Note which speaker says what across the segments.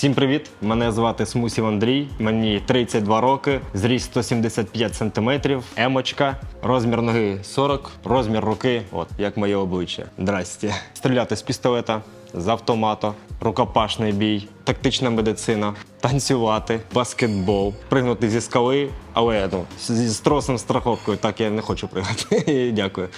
Speaker 1: Всім привіт! Мене звати Смусів Андрій. Мені 32 роки, зріст 175 см, емочка, розмір ноги 40, розмір руки, от як моє обличчя. Здрасте. Стріляти з пістолета, з автомата, рукопашний бій, тактична медицина, танцювати, баскетбол, пригнути зі скали, але ну, зі з тросом страховкою. Так я не хочу пригати. Дякую.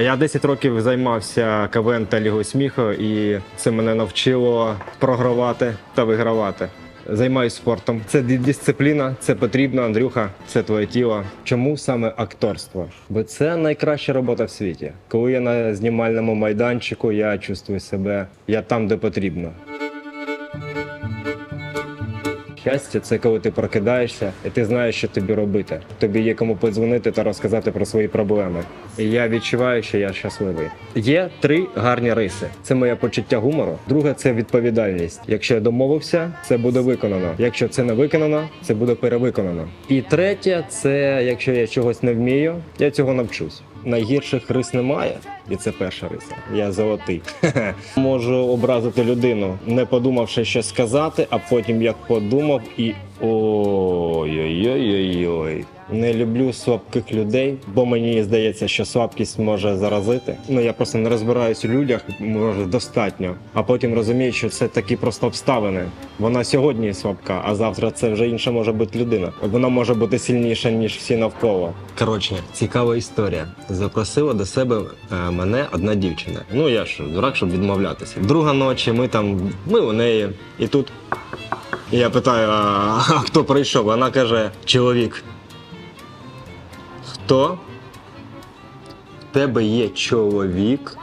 Speaker 1: Я 10 років займався КВН та Лігою сміху, і це мене навчило програвати та вигравати. Займаюся спортом. Це дисципліна, це потрібно, Андрюха, це твоє тіло. Чому саме акторство? Бо це найкраща робота в світі. Коли я на знімальному майданчику, я чувствую себе я там, де потрібно. Щастя, це коли ти прокидаєшся і ти знаєш, що тобі робити. Тобі є кому подзвонити та розказати про свої проблеми. І я відчуваю, що я щасливий. Є три гарні риси: це моє почуття гумору. Друге це відповідальність. Якщо я домовився, це буде виконано. Якщо це не виконано, це буде перевиконано. І третє це якщо я чогось не вмію, я цього навчусь. Найгірших рис немає, і це перша риса. Я золотий. Можу образити людину, не подумавши, що сказати, а потім як подумав і ой-ой-ой-ой-ой. Не люблю слабких людей, бо мені здається, що слабкість може заразити. Ну я просто не розбираюсь у людях, може достатньо. А потім розумію, що це такі просто обставини. Вона сьогодні слабка, а завтра це вже інша може бути людина. Вона може бути сильніша ніж всі навколо. Коротше, цікава історія. Запросила до себе е, мене одна дівчина. Ну я ж дурак, щоб відмовлятися. Друга ночі ми там, ми у неї, і тут я питаю, а, хто прийшов? Вона каже: чоловік. Хто? В тебе є чоловік.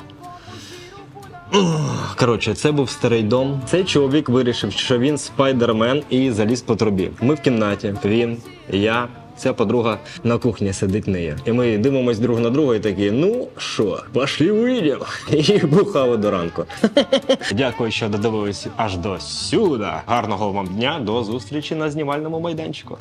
Speaker 1: Коротше, це був старий дом. Цей чоловік вирішив, що він спайдермен і заліз по трубі. Ми в кімнаті. Він, я. Ця подруга на кухні сидить нею. І ми дивимось друг на друга і такі: ну що, пошли вийдемо. І бухали до ранку. Дякую, що додивились аж до сюди. Гарного вам дня, до зустрічі на знімальному майданчику.